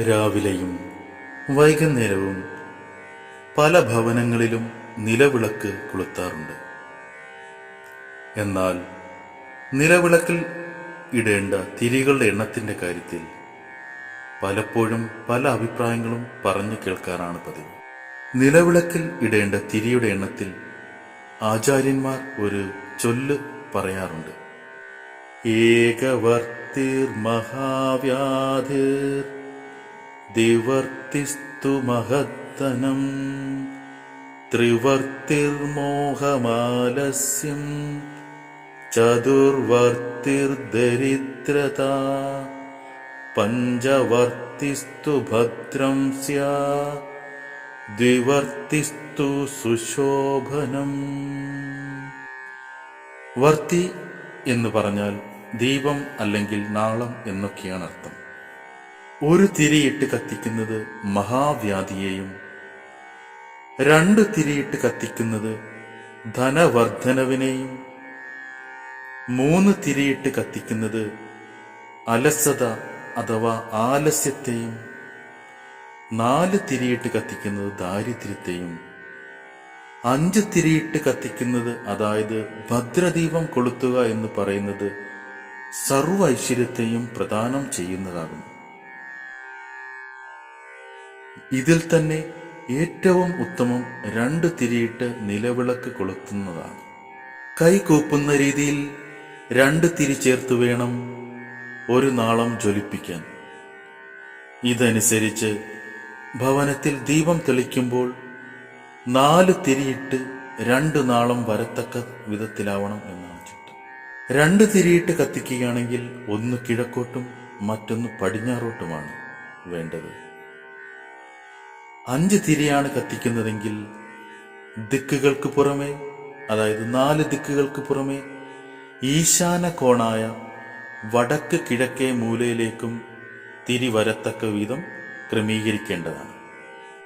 രാവിലെയും വൈകുന്നേരവും പല ഭവനങ്ങളിലും നിലവിളക്ക് കൊളുത്താറുണ്ട്. എന്നാൽ നിലവിളക്കിൽ ഇടേണ്ട തിരികളുടെ എണ്ണത്തിന്റെ കാര്യത്തിൽ പലപ്പോഴും പല അഭിപ്രായങ്ങളും പറഞ്ഞു കേൾക്കാറാണ് പതിവ്. നിലവിളക്കിൽ ഇടേണ്ട തിരിയുടെ എണ്ണത്തിൽ ആചാര്യന്മാർ ഒരു ചൊല്ല് പറയാറുണ്ട്. ഏകവർത്തിർ മഹാവ്യാധിർ ദിവർത്തിസ്തു മഹത്തനം. ത്രിവർത്തിർമോഹമാലസ്യം ചതുർവർത്തിർദരിദ്രത പഞ്ചവർത്തിസ്തു ഭദ്രം സ്യാ. ദ്വിവർത്തിസ്തു സുശോഭനം. വർത്തി എന്ന് പറഞ്ഞാൽ ദീപം അല്ലെങ്കിൽ നാളം എന്നൊക്കെയാണ് അർത്ഥം. ഒരു തിരിയിട്ട് കത്തിക്കുന്നത് മഹാവ്യാധിയെയും രണ്ട് തിരിയിട്ട് കത്തിക്കുന്നത് ധനവർദ്ധനവിനെയും മൂന്ന് തിരിയിട്ട് കത്തിക്കുന്നത് അലസത അഥവാ ആലസ്യത്തെയും നാല് തിരിയിട്ട് കത്തിക്കുന്നത് ദാരിദ്ര്യത്തെയും അഞ്ച് തിരിയിട്ട് കത്തിക്കുന്നത് അതായത് ഭദ്രദീപം കൊളുത്തുക എന്ന് പറയുന്നത് സർവ ഐശ്വര്യത്തെയും പ്രദാനം ചെയ്യുന്നതാകുന്നു. ഇതിൽ തന്നെ ഏറ്റവും ഉത്തമം രണ്ട് തിരിയിട്ട് നിലവിളക്ക് കൊളുത്തുന്നതാണ്. കൈ കൂപ്പുന്ന രീതിയിൽ രണ്ട് തിരി ചേർത്ത് വേണം ഒരു നാളം ജ്വലിപ്പിക്കാൻ. ഇതനുസരിച്ച് ഭവനത്തിൽ ദീപം തെളിക്കുമ്പോൾ നാല് തിരിയിട്ട് രണ്ട് നാളം വരത്തക്ക വിധത്തിലാവണം എന്നാണ് ചുറ്റും രണ്ട് തിരിയിട്ട് കത്തിക്കുകയാണെങ്കിൽ ഒന്ന് കിഴക്കോട്ടും മറ്റൊന്ന് പടിഞ്ഞാറോട്ടുമാണ് വേണ്ടത്. അഞ്ച് തിരിയാണ് കത്തിക്കുന്നതെങ്കിൽ ദിക്കുകൾക്ക് പുറമെ അതായത് നാല് ദിക്കുകൾക്ക് പുറമെ ഈശാന കോണായ വടക്ക് കിഴക്കേ മൂലയിലേക്കും തിരി വരത്തക്ക വിധം ക്രമീകരിക്കേണ്ടതാണ്.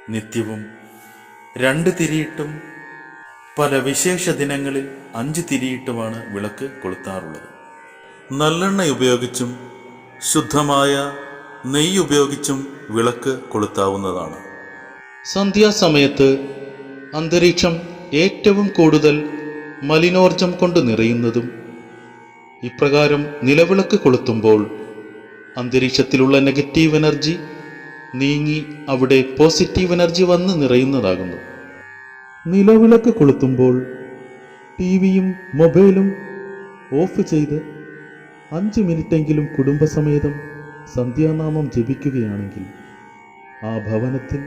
നിത്യവും രണ്ട് തിരിയിട്ടും പല വിശേഷ ദിനങ്ങളിൽ അഞ്ച് തിരിയിട്ടുമാണ് വിളക്ക് കൊളുത്താറുള്ളത്. നല്ലെണ്ണ ഉപയോഗിച്ചും ശുദ്ധമായ നെയ്യ് ഉപയോഗിച്ചും വിളക്ക് കൊളുത്താവുന്നതാണ്. സന്ധ്യാസമയത്ത് അന്തരീക്ഷം ഏറ്റവും കൂടുതൽ മലിനോർജം കൊണ്ട് നിറയുന്നതും ഇപ്രകാരം നിലവിളക്ക് കൊളുത്തുമ്പോൾ അന്തരീക്ഷത്തിലുള്ള നെഗറ്റീവ് എനർജി നീങ്ങി അവിടെ പോസിറ്റീവ് എനർജി വന്ന് നിറയുന്നതാകുന്നു. നിലവിളക്ക് കൊളുത്തുമ്പോൾ ടി വിയും മൊബൈലും ഓഫ് ചെയ്ത് അഞ്ച് മിനിറ്റെങ്കിലും കുടുംബസമേതം സന്ധ്യാനാമം ജപിക്കുകയാണെങ്കിൽ ആ ഭവനത്തിൽ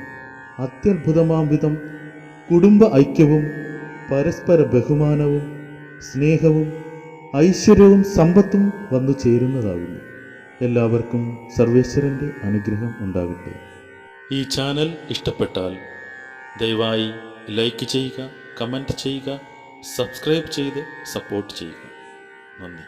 അത്യത്ഭുതമാം വിധം കുടുംബ ഐക്യവും പരസ്പര ബഹുമാനവും സ്നേഹവും ഐശ്വര്യവും സമ്പത്തും വന്നു ചേരുന്നതാകുന്നു എല്ലാവർക്കും സർവേശ്വരന്റെ അനുഗ്രഹം ഉണ്ടാകട്ടെ. ഈ ചാനൽ ഇഷ്ടപ്പെട്ടാൽ ദയവായി ലൈക്ക് ചെയ്യുക കമന്റ് ചെയ്യുക സബ്സ്ക്രൈബ് ചെയ്ത് സപ്പോർട്ട് ചെയ്യുക. നന്ദി.